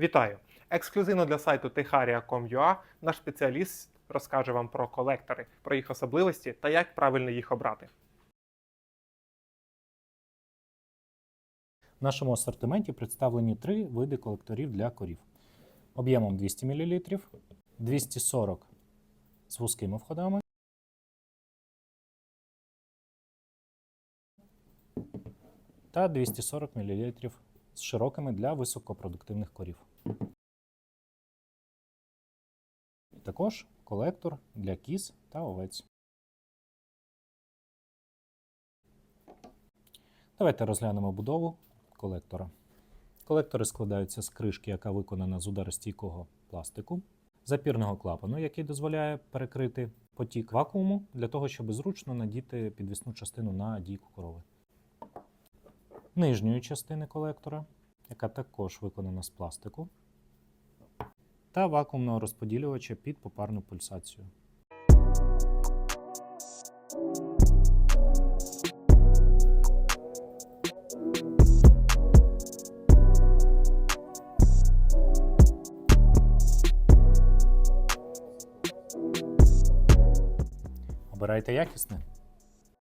Вітаю! Ексклюзивно для сайту teharia.com.ua наш спеціаліст розкаже вам про колектори, про їх особливості та як правильно їх обрати. В нашому асортименті представлені три види колекторів для корів. Об'ємом 200 мл, 240 з вузькими входами та 240 мл з широкими для високопродуктивних корів. Також колектор для кіз та овець. Давайте розглянемо будову колектора. Колектори складаються з кришки, яка виконана з ударостійкого пластику, запірного клапану, який дозволяє перекрити потік вакууму для того, щоб зручно надіти підвісну частину на дійку корови. Нижньої частини колектора, яка також виконана з пластику, та вакуумного розподілювача під попарну пульсацію. Обирайте якісне.